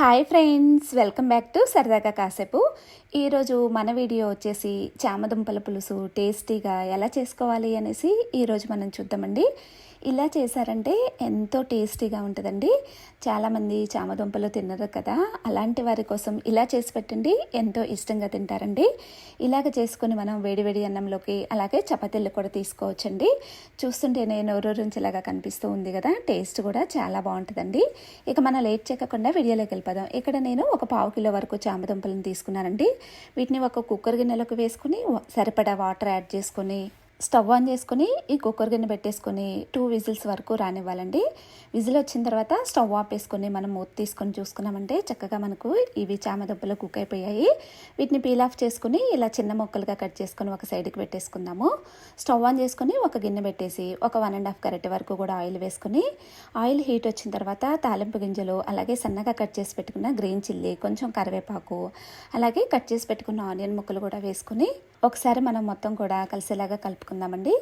Hi friends welcome back to సరదాగా కాసేపు ఈరోజు మన వీడియో వచ్చేసి చామదుంపల పులుసు టేస్టీగా ఎలా చేసుకోవాలి అనేసి ఈరోజు మనం చూద్దామండి. ఇలా చేశారంటే ఎంతో టేస్టీగా ఉంటుందండి. చాలామంది చామదుంపలు తినరు కదా. అలాంటి వారి కోసం ఇలా చేసి పెట్టండి. ఎంతో ఇష్టంగా తింటారండి. ఇలాగ చేసుకుని మనం వేడివేడి అన్నంలోకి అలాగే చపాతీలు కూడా తీసుకోవచ్చండి. చూస్తుంటేనే నోరూరించేలాగా కనిపిస్తూ ఉంది కదా. టేస్ట్ కూడా చాలా బాగుంటుందండి. ఇక మనం లేట్ చేయకుండా వీడియోలోకి వెళ్ళిపోదాం ఇక్కడ నేను ఒక పావు కిలో వరకు చామదుంపలను తీసుకున్నానండి. వీటిని ఒక కుక్కర్ గిన్నెలోకి వేసుకుని సరిపడా వాటర్ యాడ్ చేసుకొని స్టవ్ ఆన్ చేసుకుని ఈ కుక్కర్ గిన్నె పెట్టేసుకొని టూ విజిల్స్ వరకు రానివ్వాలండి. విజిల్ వచ్చిన తర్వాత స్టవ్ ఆఫ్ వేసుకొని మనం మూత తీసుకొని చూసుకున్నామంటే చక్కగా మనకు ఇవి చామదుంపలు కుక్ అయిపోయాయి. వీటిని పీల్ ఆఫ్ చేసుకుని ఇలా చిన్న ముక్కలుగా కట్ చేసుకొని ఒక సైడ్కి పెట్టేసుకుందాము. స్టవ్ ఆన్ చేసుకుని ఒక గిన్నె పెట్టేసి ఒక వన్ అండ్ హాఫ్ కరెక్ట్ వరకు కూడా ఆయిల్ వేసుకుని ఆయిల్ హీట్ వచ్చిన తర్వాత తాలింపు గింజలు అలాగే సన్నగా కట్ చేసి పెట్టుకున్న గ్రీన్ చిల్లీ కొంచెం కరివేపాకు అలాగే కట్ చేసి పెట్టుకున్న ఆనియన్ ముక్కలు కూడా వేసుకుని ఒకసారి మనం మొత్తం కూడా కలిసేలాగా కలుపుకుందామండి.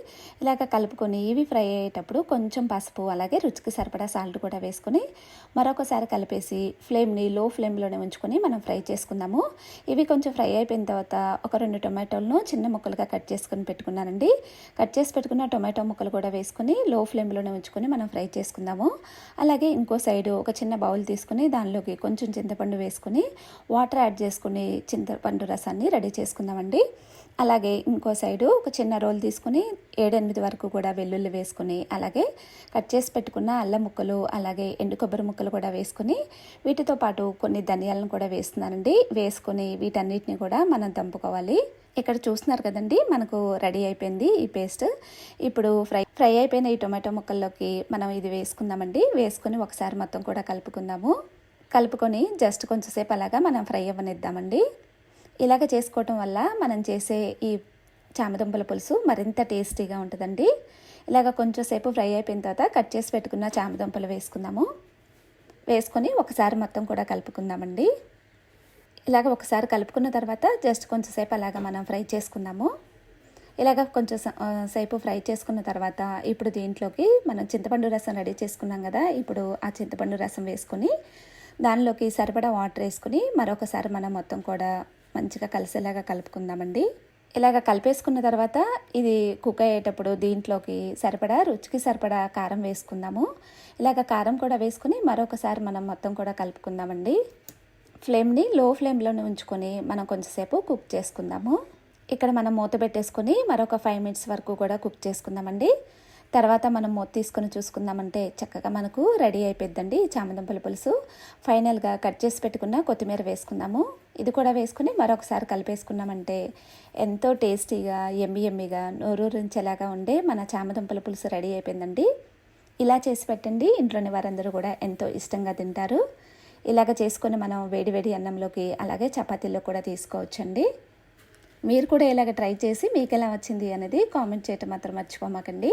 ఇలాగ కలుపుకొని ఇవి ఫ్రై అయ్యేటప్పుడు కొంచెం పసుపు అలాగే రుచికి సరిపడా సాల్ట్ కూడా వేసుకొని మరొకసారి కలిపేసి ఫ్లేమ్ని లో ఫ్లేమ్లోనే ఉంచుకొని మనం ఫ్రై చేసుకుందాము. ఇవి కొంచెం ఫ్రై అయిపోయిన తర్వాత ఒక రెండు టొమాటోలను చిన్న ముక్కలుగా కట్ చేసుకొని పెట్టుకున్నానండి. కట్ చేసి పెట్టుకున్న టొమాటో ముక్కలు కూడా వేసుకొని లో ఫ్లేమ్లోనే ఉంచుకొని మనం ఫ్రై చేసుకుందాము. అలాగే ఇంకో సైడు ఒక చిన్న బౌల్ తీసుకుని దానిలోకి కొంచెం చింతపండు వేసుకుని వాటర్ యాడ్ చేసుకుని చింతపండు రసాన్ని రెడీ చేసుకుందామండి. అలాగే ఇంకో సైడు ఒక చిన్న రోల్ తీసుకుని ఏడెనిమిది వరకు కూడా వెల్లుల్లి వేసుకుని అలాగే కట్ చేసి పెట్టుకున్న అల్లం ముక్కలు అలాగే ఎండు కొబ్బరి ముక్కలు కూడా వేసుకుని వీటితో పాటు కొన్ని ధనియాలను కూడా వేస్తున్నానండి. వేసుకొని వీటన్నిటిని కూడా మనం దంపుకోవాలి. ఇక్కడ చూస్తున్నారు కదండి మనకు రెడీ అయిపోయింది ఈ పేస్ట్. ఇప్పుడు ఫ్రై ఫ్రై అయిపోయిన ఈ టొమాటో ముక్కల్లోకి మనం ఇది వేసుకుందామండి. వేసుకొని ఒకసారి మొత్తం కూడా కలుపుకుందాము. కలుపుకొని జస్ట్ కొంచెంసేపు అలాగా మనం ఫ్రై అవ్వనిద్దామండి. ఇలాగ చేసుకోవటం వల్ల మనం చేసే ఈ చామదుంపల పులుసు మరింత టేస్టీగా ఉంటుందండి. ఇలాగ కొంచెం సేపు ఫ్రై అయిపోయిన తర్వాత కట్ చేసి పెట్టుకున్న చామదుంపలు వేసుకుందాము. వేసుకొని ఒకసారి మొత్తం కూడా కలుపుకుందామండి. ఇలాగ ఒకసారి కలుపుకున్న తర్వాత జస్ట్ కొంచెంసేపు అలాగ మనం ఫ్రై చేసుకుందాము. ఇలాగ కొంచెం సేపు ఫ్రై చేసుకున్న తర్వాత ఇప్పుడు దీంట్లోకి మనం చింతపండు రసం రెడీ చేసుకున్నాం కదా ఇప్పుడు ఆ చింతపండు రసం వేసుకొని దానిలోకి సరిపడా వాటర్ వేసుకుని మరొకసారి మనం మొత్తం కూడా మంచిగా కలిసేలాగా కలుపుకుందామండి. ఇలాగ కలిపేసుకున్న తర్వాత ఇది కుక్ అయ్యేటప్పుడు దీంట్లోకి సరిపడా రుచికి సరిపడా కారం వేసుకుందాము. ఇలాగ కారం కూడా వేసుకుని మరొకసారి మనం మొత్తం కూడా కలుపుకుందామండి. ఫ్లేమ్ని లో ఫ్లేమ్లోనే ఉంచుకొని మనం కొంచెంసేపు కుక్ చేసుకుందాము. ఇక్కడ మనం మూత పెట్టేసుకొని మరొక ఫైవ్ మినిట్స్ వరకు కూడా కుక్ చేసుకుందామండి. తర్వాత మనం మూత తీసుకొని చూసుకుందామంటే చక్కగా మనకు రెడీ అయిపోద్దండి చామదుంపల పులుసు. ఫైనల్గా కట్ చేసి పెట్టుకున్న కొత్తిమీర వేసుకుందాము. ఇది కూడా వేసుకుని మరొకసారి కలిపేసుకున్నామంటే ఎంతో టేస్టీగా ఎమ్మి ఎమ్మిగా నోరూరించేలాగా ఉండే మన చామదుంపల పులుసు రెడీ అయిపోయిందండి. ఇలా చేసి పెట్టండి. ఇంట్లోని వారందరూ కూడా ఎంతో ఇష్టంగా తింటారు. ఇలాగ చేసుకొని మనం వేడివేడి అన్నంలోకి అలాగే చపాతీల్లో కూడా తీసుకోవచ్చండి. మీరు కూడా ఇలాగ ట్రై చేసి మీకు ఎలా వచ్చింది అనేది కామెంట్ చేయటం మాత్రం మర్చిపోమాకండి.